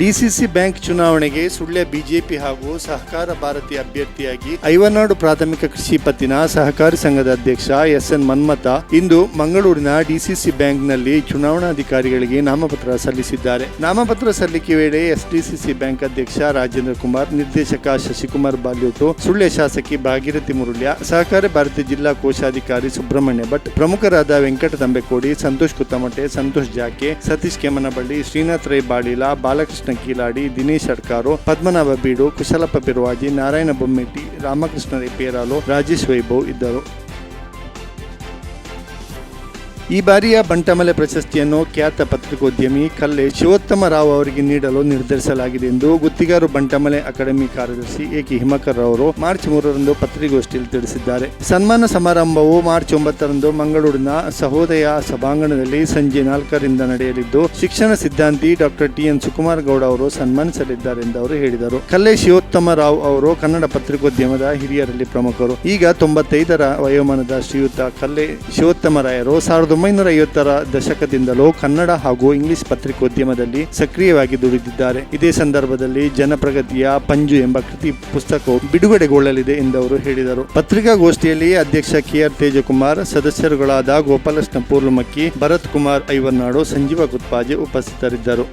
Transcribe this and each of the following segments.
DCC bank ಚುನಾವಣೆಗೆ Sullia BJP ಹಾಗೂ ಸಹಕಾರ ಭಾರತಿ ಅಭ್ಯರ್ಥಿಯಾಗಿ ಐವನಾಡು ಪ್ರಾಥಮಿಕ ಕೃಷಿ ಪತ್ತಿನ ಸಹಕಾರಿ ಸಂಘದ ಅಧ್ಯಕ್ಷ ಎಸ್ ಎನ್ ಮನ್ಮಥ ಇಂದು ಮಂಗಳೂರಿನ ಡಿಸಿಸಿ ಬ್ಯಾಂಕ್ನಲ್ಲಿ ಚುನಾವಣಾಧಿಕಾರಿಗಳಿಗೆ ನಾಮಪತ್ರ ಸಲ್ಲಿಸಿದ್ದಾರೆ. ನಾಮಪತ್ರ ಸಲ್ಲಿಕೆ ವೇಳೆ ಎಸ್ಡಿಸಿಸಿ ಬ್ಯಾಂಕ್ ಅಧ್ಯಕ್ಷ ರಾಜೇಂದ್ರ ಕುಮಾರ್, ನಿರ್ದೇಶಕ ಶಶಿಕುಮಾರ್ ಬಾಲ್ಯೋಟು, ಸುಳ್ಯ ಶಾಸಕಿ ಭಾಗೀರಥಿ ಮುರುಳ್ಯ, ಸಹಕಾರಿ ಭಾರತಿ ಜಿಲ್ಲಾ ಕೋಶಾಧಿಕಾರಿ ಸುಬ್ರಹ್ಮಣ್ಯ ಭಟ್, ಪ್ರಮುಖರಾದ ವೆಂಕಟ ತಂಬೆಕೋಡಿ, ಸಂತೋಷ್ ಕುತ್ತಮಟೆ ಸಂತೋಷ್ ಜಾಕೆ, ಸತೀಶ್ ಕೆಮ್ಮನಬಳ್ಳಿ ಶ್ರೀನಾಥ್ ರೈ ಬಾಳಿಲ, ಬಾಲಕೃಷ್ಣ ಕೀಲಾಡಿ ದಿನೇಶ್ ಅಡ್ಕಾರು ಪದ್ಮನಾಭ ಬೀಡು ಕುಶಲಪ್ಪ ಬಿರುವಾಜಿ ನಾರಾಯಣ ಬೊಮ್ಮೆಟ್ಟಿ ರಾಮಕೃಷ್ಣ ರೇಪೇರಾಲು ರಾಜೇಶ್ ವೈಭವ್ ಇದ್ದರು. ಈ ಬಾರಿಯ ಬಂಟಮಲೆ ಪ್ರಶಸ್ತಿಯನ್ನು ಖ್ಯಾತ ಪತ್ರಿಕೋದ್ಯಮಿ ಕಲ್ಲೆ ಶಿವೋತ್ತಮ ರಾವ್ ಅವರಿಗೆ ನೀಡಲು ನಿರ್ಧರಿಸಲಾಗಿದೆ ಎಂದು ಗುತ್ತಿಗಾರು ಬಂಟಮಲೆ ಅಕಾಡೆಮಿ ಕಾರ್ಯದರ್ಶಿ ಎ ಕೆ ಹಿಮಕರ್ ಅವರು ಮಾರ್ಚ್ ಮೂರರಂದು ಪತ್ರಿಕೋಷ್ಠಿಯಲ್ಲಿ ತಿಳಿಸಿದ್ದಾರೆ. ಸನ್ಮಾನ ಸಮಾರಂಭವು ಮಾರ್ಚ್ ಒಂಬತ್ತರಂದು ಮಂಗಳೂರಿನ ಸಹೋದಯ ಸಭಾಂಗಣದಲ್ಲಿ ಸಂಜೆ ನಾಲ್ಕರಿಂದ ನಡೆಯಲಿದ್ದು, ಶಿಕ್ಷಣ ಸಿದ್ಧಾಂತಿ doctor T N Sukumar Gowda ಅವರು ಸನ್ಮಾನಿಸಲಿದ್ದಾರೆ ಎಂದು ಅವರು ಹೇಳಿದರು. ಕಲ್ಲೆ ಶಿವೋತ್ತಮ ರಾವ್ ಅವರು ಕನ್ನಡ ಪತ್ರಿಕೋದ್ಯಮದ ಹಿರಿಯರಲ್ಲಿ ಪ್ರಮುಖರು. ಈಗ ತೊಂಬತ್ತೈದರ ವಯೋಮಾನದ ಶ್ರೀಯುತ ಕಲ್ಲೆ ಶಿವೋತ್ತಮ ರಾಯರು ಸಾವಿರದ ಒಂಬೈನೂರ ಐವತ್ತರ ದಶಕದಿಂದಲೂ ಕನ್ನಡ ಹಾಗೂ ಇಂಗ್ಲಿಷ್ ಪತ್ರಿಕೋದ್ಯಮದಲ್ಲಿ ಸಕ್ರಿಯವಾಗಿ ದುಡಿದಿದ್ದಾರೆ. ಇದೇ ಸಂದರ್ಭದಲ್ಲಿ ಜನಪ್ರಗತಿಯ ಪಂಜು ಎಂಬ ಕೃತಿ ಪುಸ್ತಕವು ಬಿಡುಗಡೆಗೊಳ್ಳಲಿದೆ ಎಂದು ಅವರು ಹೇಳಿದರು. ಪತ್ರಿಕಾಗೋಷ್ಠಿಯಲ್ಲಿ ಅಧ್ಯಕ್ಷ ಕೆಆರ್ ತೇಜಕುಮಾರ್, ಸದಸ್ಯರುಗಳಾದ ಗೋಪಾಲಕೃಷ್ಣ ಪೂರ್ಲಮಕ್ಕಿ ಭರತ್ ಕುಮಾರ್ ಐವರ್ನಾಡು, ಸಂಜೀವ ಗುತ್ಪಾಜಿ ಉಪಸ್ಥಿತರಿದ್ದರು.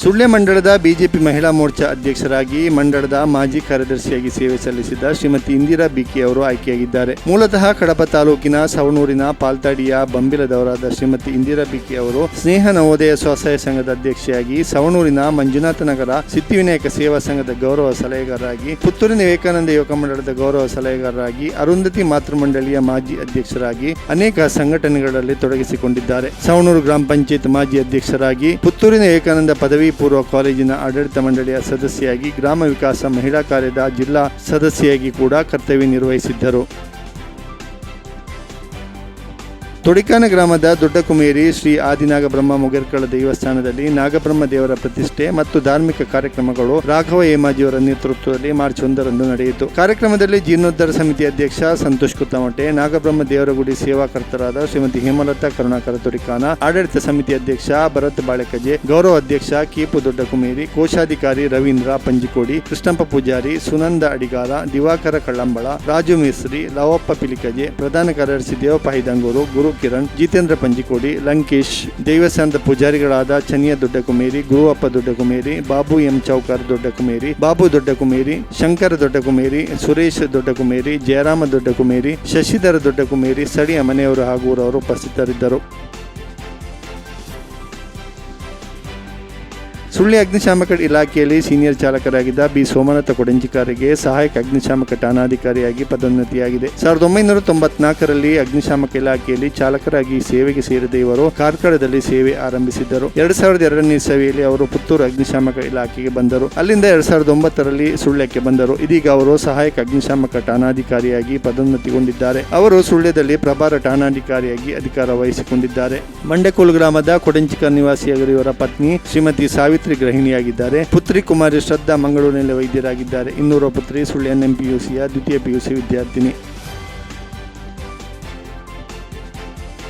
ಸುಳ್ಯ ಮಂಡಳದ ಬಿಜೆಪಿ ಮಹಿಳಾ ಮೋರ್ಚಾ ಅಧ್ಯಕ್ಷರಾಗಿ ಮಂಡಳದ ಮಾಜಿ ಕಾರ್ಯದರ್ಶಿಯಾಗಿ ಸೇವೆ ಸಲ್ಲಿಸಿದ್ದ ಶ್ರೀಮತಿ ಇಂದಿರಾ ಬಿಕೆ ಅವರು ಆಯ್ಕೆಯಾಗಿದ್ದಾರೆ. ಮೂಲತಃ ಕಡಪ ತಾಲೂಕಿನ ಸವಣೂರಿನ ಪಾಲ್ತಾಡಿಯ ಬಂಬಿಲದವರಾದ ಶ್ರೀಮತಿ ಇಂದಿರಾ ಬಿಕೆ ಅವರು ಸ್ನೇಹ ನವೋದಯ ಸ್ವಸಹಾಯ ಸಂಘದ ಅಧ್ಯಕ್ಷೆಯಾಗಿ ಸವಣೂರಿನ ಮಂಜುನಾಥ ನಗರ ಸಿದ್ಧಿವಿನಾಯಕ ಸೇವಾ ಸಂಘದ ಗೌರವ ಸಲಹೆಗಾರರಾಗಿ ಪುತ್ತೂರಿನ ವಿವೇಕಾನಂದ ಯುವಕ ಮಂಡಳದ ಗೌರವ ಸಲಹೆಗಾರರಾಗಿ ಅರುಂಧತಿ ಮಾತೃಮಂಡಳಿಯ ಮಾಜಿ ಅಧ್ಯಕ್ಷರಾಗಿ ಅನೇಕ ಸಂಘಟನೆಗಳಲ್ಲಿ ತೊಡಗಿಸಿಕೊಂಡಿದ್ದಾರೆ. ಸವಣೂರು ಗ್ರಾಮ ಪಂಚಾಯತ್ ಮಾಜಿ ಅಧ್ಯಕ್ಷರಾಗಿ ಪುತ್ತೂರಿನ ವಿವೇಕಾನಂದ ಪದವಿ ಪೂರ್ವ ಕಾಲೇಜಿನ ಆಡಳಿತ ಮಂಡಳಿಯ ಸದಸ್ಯೆಯಾಗಿ ಗ್ರಾಮ ವಿಕಾಸ ಮಹಿಳಾ ಕಾರ್ಯದ ಜಿಲ್ಲಾ ಸದಸ್ಯೆಯಾಗಿ ಕೂಡ ಕರ್ತವ್ಯ ನಿರ್ವಹಿಸಿದ್ದರು. ತೊಡಿಕಾನ ಗ್ರಾಮದ ದೊಡ್ಡ ಕುಮೇರಿ ಶ್ರೀ ಆದಿನಾಗಬ್ರಹ್ಮ ಮುಗೇರ್ಕಳ ದೇವಸ್ಥಾನದಲ್ಲಿ ನಾಗಬ್ರಹ್ಮ ದೇವರ ಪ್ರತಿಷ್ಠೆ ಮತ್ತು ಧಾರ್ಮಿಕ ಕಾರ್ಯಕ್ರಮಗಳು ರಾಘವ ಹೇಮಾಜಿಯವರ ನೇತೃತ್ವದಲ್ಲಿ ಮಾರ್ಚ್ ಒಂದರಂದು ನಡೆಯಿತು. ಕಾರ್ಯಕ್ರಮದಲ್ಲಿ ಜೀರ್ಣೋದ್ಧಾರ ಸಮಿತಿ ಅಧ್ಯಕ್ಷ ಸಂತೋಷ್ ಕುತ್ತಮಟೆ ನಾಗಬ್ರಹ್ಮ ದೇವರ ಗುಡಿ ಸೇವಾಕರ್ತರಾದ ಶ್ರೀಮತಿ ಹೇಮಲತಾ ಕರುಣಾಕರ ತೊಡಿಕಾನ ಆಡಳಿತ ಸಮಿತಿ ಅಧ್ಯಕ್ಷ ಭರತ್ ಬಾಳೆಕಜೆ, ಗೌರವ ಅಧ್ಯಕ್ಷ ಕೀಪು ದೊಡ್ಡ ಕುಮೇರಿ ಕೋಶಾಧಿಕಾರಿ ರವೀಂದ್ರ ಪಂಜಿಕೋಡಿ, ಕೃಷ್ಣಪ್ಪ ಪೂಜಾರಿ ಸುನಂದ ಅಡಿಗಾರ, ದಿವಾಕರ ಕಳ್ಳಂಬಳ, ರಾಜು ಮೇಸ್ರಿ ಲವಪ್ಪ ಪಿಲಿಕಜೆ, ಪ್ರಧಾನ ಕಾರ್ಯದರ್ಶಿ ದೇವಪ್ಪ ಹೈದಂಗೂರು ಗುರು ಕಿರಣ್, ಜಿತೇಂದ್ರ ಪಂಜಿಕೋಡಿ, ಲಂಕೇಶ್, ದೇವಸ್ಥಾನದ ಪೂಜಾರಿಗಳಾದ ಚನಿಯ ದೊಡ್ಡ ಕುಮೇರಿ ಗುರುವಪ್ಪ ದೊಡ್ಡ ಕುಮೇರಿ ಬಾಬು ಎಂ ಚೌಕರ್ ದೊಡ್ಡ ಕುಮೇರಿ ಬಾಬು ದೊಡ್ಡ ಕುಮೇರಿ ಶಂಕರ ದೊಡ್ಡ ಕುಮೇರಿ ಸುರೇಶ್ ದೊಡ್ಡ ಕುಮೇರಿ ಜಯರಾಮ ದೊಡ್ಡ ಕುಮೇರಿ ಶಶಿಧರ ದೊಡ್ಡ ಕುಮೇರಿ ಸ್ಥಳೀಯ ಮನೆಯವರು ಹಾಗೂ ಅವರು ಉಪಸ್ಥಿತರಿದ್ದರು. ಸುಳ್ಳಿ ಅಗ್ನಿಶಾಮಕ ಇಲಾಖೆಯಲ್ಲಿ ಸೀನಿಯರ್ ಚಾಲಕರಾಗಿದ್ದ ಬಿ ಸೋಮನಾಥ ಕೊಡಂಜಿಕಾರಿಗೆ ಸಹಾಯಕ ಅಗ್ನಿಶಾಮಕ ಠಾಣಾಧಿಕಾರಿಯಾಗಿ ಪದೋನ್ನತಿಯಾಗಿದೆ. ಸಾವಿರದ ಒಂಬೈನೂರ ತೊಂಬತ್ನಾಲ್ಕರಲ್ಲಿ ಅಗ್ನಿಶಾಮಕ ಇಲಾಖೆಯಲ್ಲಿ ಚಾಲಕರಾಗಿ ಸೇವೆಗೆ ಸೇರಿದ ಇವರು ಕಾರ್ಕಳದಲ್ಲಿ ಸೇವೆ ಆರಂಭಿಸಿದ್ದರು. ಎರಡ್ ಸಾವಿರದ ಎರಡನೇ ಸಭೆಯಲ್ಲಿ ಅವರು ಪುತ್ತೂರು ಅಗ್ನಿಶಾಮಕ ಇಲಾಖೆಗೆ ಬಂದರು. ಅಲ್ಲಿಂದ ಎರಡ್ ಸಾವಿರದ ಒಂಬತ್ತರಲ್ಲಿ ಸುಳ್ಯಕ್ಕೆ ಬಂದರು. ಇದೀಗ ಅವರು ಸಹಾಯಕ ಅಗ್ನಿಶಾಮಕ ಠಾಣಾಧಿಕಾರಿಯಾಗಿ ಪದೋನ್ನತಿಗೊಂಡಿದ್ದಾರೆ. ಅವರು ಸುಳ್ಯದಲ್ಲಿ ಪ್ರಭಾರ ಠಾಣಾಧಿಕಾರಿಯಾಗಿ ಅಧಿಕಾರ ವಹಿಸಿಕೊಂಡಿದ್ದಾರೆ. ಮಂಡೆಕೋಲು ಗ್ರಾಮದ ಕೊಡಂಚಿಕ ನಿವಾಸಿಯಾಗಿರುವ ಇವರ ಪತ್ನಿ ಶ್ರೀಮತಿ ಸಾವಿತ್ರಿ ಗೃಹಿಣಿಯಾಗಿದ್ದಾರೆ. ಪುತ್ರಿ ಕುಮಾರಿ ಶ್ರದ್ಧಾ ಮಂಗಳೂರಿನಲ್ಲಿ ವೈದ್ಯರಾಗಿದ್ದಾರೆ. ಇನ್ನೂರ ಪುತ್ರಿ ಸುಳ್ಯನ್ ಎಂಪಿಯುಸಿಯ ದ್ವಿತೀಯ ಪಿಯುಸಿ ವಿದ್ಯಾರ್ಥಿನಿ.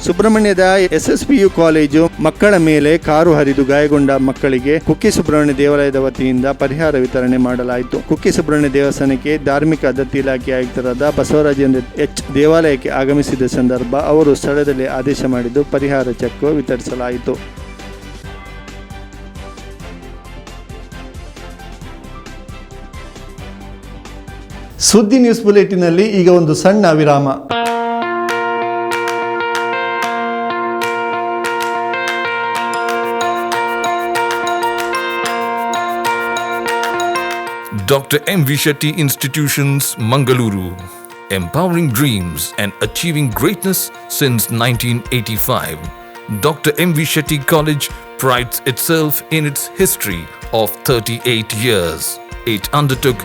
ಸುಬ್ರಹ್ಮಣ್ಯದ ಎಸ್ಎಸ್ಪಿಯು ಕಾಲೇಜು ಮಕ್ಕಳ ಮೇಲೆ ಕಾರು ಹರಿದು ಗಾಯಗೊಂಡ ಮಕ್ಕಳಿಗೆ ಕುಕ್ಕಿ ಸುಬ್ರಹ್ಮಣ್ಯ ದೇವಾಲಯದ ವತಿಯಿಂದ ಪರಿಹಾರ ವಿತರಣೆ ಮಾಡಲಾಯಿತು. ಕುಕ್ಕಿ ಸುಬ್ರಹ್ಮಣ್ಯ ದೇವಸ್ಥಾನಕ್ಕೆ ಧಾರ್ಮಿಕ ದತ್ತಿ ಇಲಾಖೆ ಆಯುಕ್ತರಾದ ಬಸವರಾಜೇಂದ್ರ ಎಚ್ ದೇವಾಲಯಕ್ಕೆ ಆಗಮಿಸಿದ ಸಂದರ್ಭ ಅವರು ಸ್ಥಳದಲ್ಲಿ ಆದೇಶ ಮಾಡಿದ್ದು ಪರಿಹಾರ ಚೆಕ್ ವಿತರಿಸಲಾಯಿತು. ಸುದ್ದಿ ನ್ಯೂಸ್ ಬುಲೆಟಿನಲ್ಲಿ ಈಗ ಒಂದು ಸಣ್ಣ ವಿರಾಮ Dr. M. V. Shetty Institutions, Mangaluru. Empowering dreams and achieving greatness since 1985. Dr. M. V. Shetty College prides itself in its history of 38 years. It undertook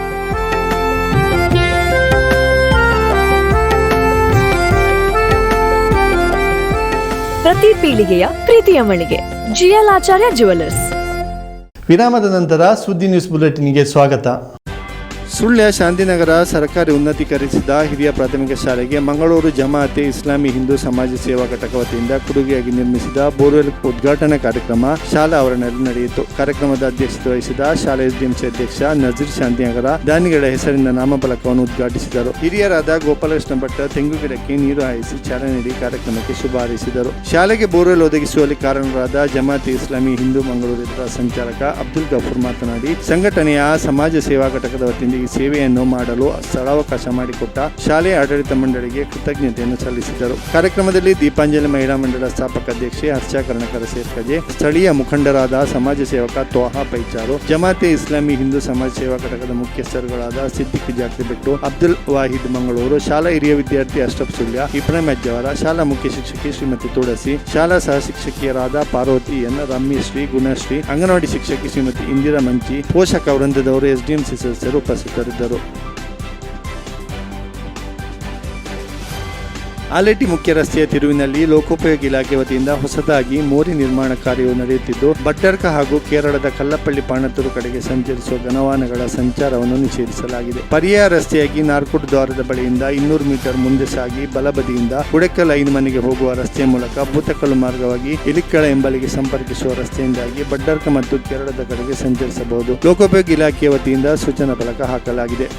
ಪ್ರತಿ ಪೀಳಿಗೆಯ ಪ್ರೀತಿಯ ಮಳಿಗೆ. ಜಿಎಲ್ ಆಚಾರ್ಯ ಜುವೆಲ್ಲರ್ಸ್ ವಿರಾಮದ ನಂತರ ಸುದ್ದಿ ನ್ಯೂಸ್ ಬುಲೆಟಿನ್ಗೆ ಸ್ವಾಗತ. ಸುಳ್ಯ ಶಾಂತಿನಗರ ಸರ್ಕಾರಿ ಉನ್ನತೀಕರಿಸಿದ ಹಿರಿಯ ಪ್ರಾಥಮಿಕ ಶಾಲೆಗೆ ಮಂಗಳೂರು ಜಮಾತೆ ಇಸ್ಲಾಮಿ ಹಿಂದೂ ಸಮಾಜ ಸೇವಾ ಘಟಕ ವತಿಯಿಂದ ಕೊಡುಗೆಯಾಗಿ ನಿರ್ಮಿಸಿದ ಬೋರ್ವೆಲ್ ಉದ್ಘಾಟನಾ ಕಾರ್ಯಕ್ರಮ ಶಾಲಾ ಆವರಣದಲ್ಲಿ ನಡೆಯಿತು. ಕಾರ್ಯಕ್ರಮದ ಅಧ್ಯಕ್ಷತೆ ವಹಿಸಿದ ಶಾಲೆ ಎಸ್ಡಿಎಂಸಿ ಅಧ್ಯಕ್ಷ ನಜೀರ್ ಶಾಂತಿನಗರ ದಾನಿಗಳ ಹೆಸರಿನ ನಾಮಫಲಕವನ್ನು ಉದ್ಘಾಟಿಸಿದರು. ಹಿರಿಯರಾದ ಗೋಪಾಲಕೃಷ್ಣ ಭಟ್ಟ ತೆಂಗು ಗಿಡಕ್ಕೆ ನೀರು ಹಾಯಿಸಿ ಚಾಲನೆ ನೀಡಿ ಕಾರ್ಯಕ್ರಮಕ್ಕೆ ಶುಭ ಹಾರೈಸಿದರು. ಶಾಲೆಗೆ ಬೋರ್ವೆಲ್ ಒದಗಿಸುವಲ್ಲಿ ಕಾರಣರಾದ ಜಮಾತಿ ಇಸ್ಲಾಮಿ ಹಿಂದೂ ಮಂಗಳೂರಿನ ಸಂಚಾಲಕ ಅಬ್ದುಲ್ ಗಫೂರ್ ಮಾತನಾಡಿ, ಸಂಘಟನೆಯ ಸಮಾಜ ಸೇವಾ ಘಟಕದ ವತಿಯಿಂದ ಈ ಸೇವೆಯನ್ನು ಮಾಡಲು ಸ್ಥಳಾವಕಾಶ ಮಾಡಿಕೊಟ್ಟ ಶಾಲೆಯ ಆಡಳಿತ ಮಂಡಳಿಗೆ ಕೃತಜ್ಞತೆಯನ್ನು ಸಲ್ಲಿಸಿದರು. ಕಾರ್ಯಕ್ರಮದಲ್ಲಿ ದೀಪಾಂಜಲಿ ಮಹಿಳಾ ಮಂಡಳ ಸ್ಥಾಪಕ ಅಧ್ಯಕ್ಷೆ ಹರ್ಷಾ ಕರ್ಣಕರ ಸೇರ್ಕಜೆ ಸ್ಥಳೀಯ ಮುಖಂಡರಾದ ಸಮಾಜ ಸೇವಕ ತ್ವಾಹಾ ಪೈಚಾರು, ಜಮಾತೆ ಇಸ್ಲಾಮಿ ಹಿಂದೂ ಸಮಾಜ ಸೇವಾ ಘಟಕದ ಮುಖ್ಯಸ್ಥರುಗಳಾದ ಸಿದ್ದಿಕ್ ಜಾಕ್ರಿಬೆಟ್ಟು ಅಬ್ದುಲ್ ವಾಹಿದ್ ಮಂಗಳೂರು, ಶಾಲಾ ಹಿರಿಯ ವಿದ್ಯಾರ್ಥಿ ಅಷ್ಟಪ್ ಸುಲ್ಯ ಇಬ್ರಾಹಿಂ ಅಜ್ಜವರ ಶಾಲಾ ಮುಖ್ಯ ಶಿಕ್ಷಕಿ ಶ್ರೀಮತಿ ತುಳಸಿ, ಶಾಲಾ ಸಹ ಶಿಕ್ಷಕಿಯರಾದ ಪಾರ್ವತಿ ಎನ್ ರಮ್ಯಶ್ರೀ ಗುಣಶ್ರೀ ಅಂಗನವಾಡಿ ಶಿಕ್ಷಕಿ ಶ್ರೀಮತಿ ಇಂದಿರಾ ಮಂಚಿ, ಪೋಷಕ ವೃಂದದವರು ಎಸ್ಡಿಎಂಸಿ ಸದಸ್ಯರು ಉಪಸ್ಥಿತರಿದ್ದರು ಆಲೇಟಿ ಮುಖ್ಯ ರಸ್ತೆಯ ತಿರುವಿನಲ್ಲಿ ಲೋಕೋಪಯೋಗಿ ಇಲಾಖೆ ವತಿಯಿಂದ ಹೊಸದಾಗಿ ಮೋರಿ ನಿರ್ಮಾಣ ಕಾರ್ಯವು ನಡೆಯುತ್ತಿದ್ದು ಬಟ್ಟರ್ಕ ಹಾಗೂ ಕೇರಳದ ಕಲ್ಲಪಳ್ಳಿ ಪಾಣತ್ತೂರು ಕಡೆಗೆ ಸಂಚರಿಸುವ ಘನವಾಹನಗಳ ಸಂಚಾರವನ್ನು ನಿಷೇಧಿಸಲಾಗಿದೆ. ಪರ್ಯಾಯ ರಸ್ತೆಯಾಗಿ ನಾರ್ಕೋಟ್ ದ್ವಾರದ ಬಳಿಯಿಂದ ಇನ್ನೂರು ಮೀಟರ್ ಮುಂದೆ ಸಾಗಿ ಬಲಬದಿಯಿಂದ ಹುಡೆಕಲ್ ಐದು ಮನೆಗೆ ಹೋಗುವ ರಸ್ತೆಯ ಮೂಲಕ ಭೂತಕಲ್ಲು ಮಾರ್ಗವಾಗಿ ಇಲಿಕ್ಕಳ ಎಂಬಲಿಗೆ ಸಂಪರ್ಕಿಸುವ ರಸ್ತೆಯಿಂದಾಗಿ ಬಡ್ಡರ್ಕ ಮತ್ತು ಕೇರಳದ ಕಡೆಗೆ ಸಂಚರಿಸಬಹುದು. ಲೋಕೋಪಯೋಗಿ ಇಲಾಖೆಯ ವತಿಯಿಂದ ಸೂಚನಾ ಫಲಕ ಹಾಕಲಾಗಿದೆ.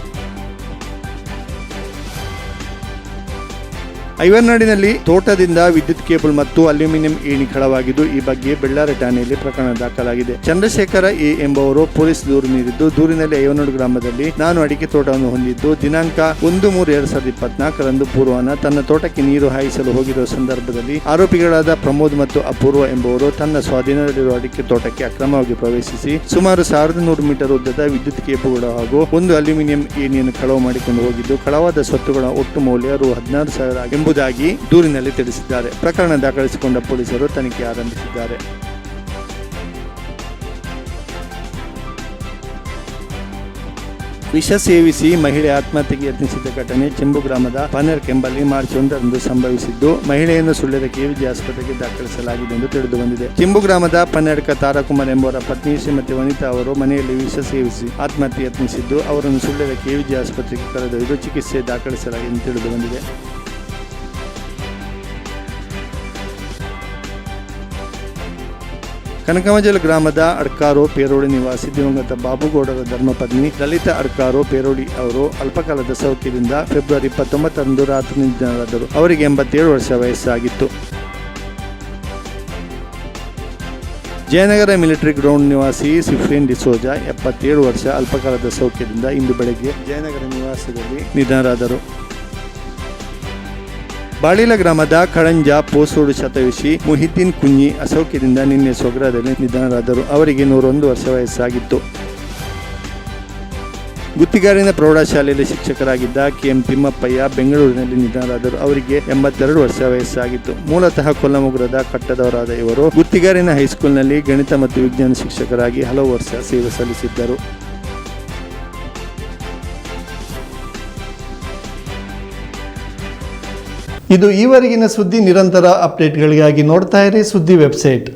ಐವರ್ನಾಡಿನಲ್ಲಿ ತೋಟದಿಂದ ವಿದ್ಯುತ್ ಕೇಬಲ್ ಮತ್ತು ಅಲ್ಯೂಮಿನಿಯಂ ಏಣಿ ಕಳವಾಗಿದ್ದು, ಈ ಬಗ್ಗೆ ಬೆಳ್ಳಾರಿ ಠಾಣೆಯಲ್ಲಿ ಪ್ರಕರಣ ದಾಖಲಾಗಿದೆ. ಚಂದ್ರಶೇಖರ ಎ ಎಂಬುವರು ಪೊಲೀಸ್ ದೂರು ನೀಡಿದ್ದು, ದೂರಿನಲ್ಲಿ ಐವನೂರು ಗ್ರಾಮದಲ್ಲಿ ನಾನು ಅಡಿಕೆ ತೋಟವನ್ನು ಹೊಂದಿದ್ದು, ದಿನಾಂಕ ಒಂದು ಮೂರು ಎರಡ್ ಸಾವಿರದ ಇಪ್ಪತ್ನಾಲ್ಕರಂದು ಪೂರ್ವಾನ ತನ್ನ ತೋಟಕ್ಕೆ ನೀರು ಹಾಯಿಸಲು ಹೋಗಿರುವ ಸಂದರ್ಭದಲ್ಲಿ ಆರೋಪಿಗಳಾದ ಪ್ರಮೋದ್ ಮತ್ತು ಅಪೂರ್ವ ಎಂಬುವರು ತನ್ನ ಸ್ವಾಧೀನದಲ್ಲಿರುವ ಅಡಿಕೆ ತೋಟಕ್ಕೆ ಅಕ್ರಮವಾಗಿ ಪ್ರವೇಶಿಸಿ, ಸುಮಾರು ಸಾವಿರದ ನೂರು ಮೀಟರ್ ಉದ್ದದ ವಿದ್ಯುತ್ ಕೇಬಲ್ಗಳು ಹಾಗೂ ಒಂದು ಅಲ್ಯೂಮಿನಿಯಂ ಏಣಿಯನ್ನು ಕಳವು ಮಾಡಿಕೊಂಡು ಹೋಗಿದ್ದು, ಕಳವಾದ ಸ್ವತ್ತುಗಳ ಒಟ್ಟು ಮೌಲ್ಯ ರು ಹದಿನಾರು ಸಾವಿರ ಎಂಬುದಾಗಿ ದೂರಿನಲ್ಲಿ ತಿಳಿಸಿದ್ದಾರೆ. ಪ್ರಕರಣ ದಾಖಲಿಸಿಕೊಂಡ ಪೊಲೀಸರು ತನಿಖೆ ಆರಂಭಿಸಿದ್ದಾರೆ. ವಿಷ ಸೇವಿಸಿ ಮಹಿಳೆ ಆತ್ಮಹತ್ಯೆಗೆ ಯತ್ನಿಸಿದ ಘಟನೆ ಚೆಂಬು ಗ್ರಾಮದ ಪನೇರ್ ಕೆಂಬಲ್ಲಿ ಮಾರ್ಚ್ ಒಂದರಂದು ಸಂಭವಿಸಿದ್ದು, ಮಹಿಳೆಯನ್ನು ಸುಳ್ಳೆದ ಕೆವಿಜಿ ಆಸ್ಪತ್ರೆಗೆ ದಾಖಲಿಸಲಾಗಿದೆ ಎಂದು ತಿಳಿದು ಬಂದಿದೆ. ಚೆಂಬು ಗ್ರಾಮದ ಪನ್ನೆಡ್ಕ ತಾರಾಕುಮಾರ್ ಎಂಬುವರ ಪತ್ನಿ ಶ್ರೀಮತಿ ವನಿತಾ ಅವರು ಮನೆಯಲ್ಲಿ ವಿಷ ಸೇವಿಸಿ ಆತ್ಮಹತ್ಯೆ ಯತ್ನಿಸಿದ್ದು, ಅವರನ್ನು ಸುಳ್ಳ್ಯದ ಕೆವಿಜಿ ಆಸ್ಪತ್ರೆಗೆ ಕರೆದೊಯ್ದು ಚಿಕಿತ್ಸೆ ದಾಖಲಿಸಲಾಗಿದೆ ಎಂದು ತಿಳಿದು ಬಂದಿದೆ. ಕನಕಮಜಲ ಗ್ರಾಮದ ಅಡ್ಕಾರೋ ಪೇರೋಡಿ ನಿವಾಸಿ ದಿವಂಗತ ಬಾಬುಗೌಡರ ಧರ್ಮಪತ್ನಿ ಲಲಿತಾ ಅಡ್ಕಾರೋ ಪೇರೋಡಿ ಅವರು ಅಲ್ಪಕಾಲದ ಸೌಖ್ಯದಿಂದ ಫೆಬ್ರವರಿ ಇಪ್ಪತ್ತೊಂಬತ್ತರಂದು ರಾತ್ರಿ ನಿಧನರಾದರು. ಅವರಿಗೆ ಎಂಬತ್ತೇಳು ವರ್ಷ ವಯಸ್ಸಾಗಿತ್ತು. ಜಯನಗರ ಮಿಲಿಟರಿ ಗ್ರೌಂಡ್ ನಿವಾಸಿ ಸಿಫ್ರಿನ್ ಡಿಸೋಜಾ ಎಪ್ಪತ್ತೇಳು ವರ್ಷ ಅಲ್ಪಕಾಲದ ಸೌಖ್ಯದಿಂದ ಇಂದು ಬೆಳಗ್ಗೆ ಜಯನಗರ ನಿವಾಸದಲ್ಲಿ ನಿಧನರಾದರು. ಬಾಳಿಲ ಗ್ರಾಮದ ಕಳಂಜ, ಪೋಸೋಡು ಶತಯುಷಿ ಮುಹಿದ್ದೀನ್ ಕುಂಜಿ ಅಸೌಖ್ಯದಿಂದ ನಿನ್ನೆ ಸ್ವಗ್ರಹದಲ್ಲಿ ನಿಧನರಾದರು. ಅವರಿಗೆ ನೂರೊಂದು ವರ್ಷ ವಯಸ್ಸಾಗಿತ್ತು. ಗುತ್ತಿಗಾರಿನ ಪ್ರೌಢಶಾಲೆಯಲ್ಲಿ ಶಿಕ್ಷಕರಾಗಿದ್ದ ಕೆಎಂ ತಿಮ್ಮಪ್ಪಯ್ಯ ಬೆಂಗಳೂರಿನಲ್ಲಿ ನಿಧನರಾದರು. ಅವರಿಗೆ ಎಂಬತ್ತೆರಡು ವರ್ಷ ವಯಸ್ಸಾಗಿತ್ತು. ಮೂಲತಃ ಕೊಲ್ಲಮುಗುರದ ಕಟ್ಟದವರಾದ ಇವರು ಗುತ್ತಿಗಾರಿನ ಹೈಸ್ಕೂಲ್ನಲ್ಲಿ ಗಣಿತ ಮತ್ತು ವಿಜ್ಞಾನ ಶಿಕ್ಷಕರಾಗಿ ಹಲವು ವರ್ಷ ಸೇವೆ ಸಲ್ಲಿಸಿದ್ದರು. ಇದು ಈವರೆಗಿನ ಸುದ್ದಿ ನಿರಂತರ ಅಪ್ಡೇಟ್ಗಳಿಗಾಗಿ ನೋಡ್ತಾ ಇರಿ ಸುದ್ದಿ ವೆಬ್ಸೈಟ್.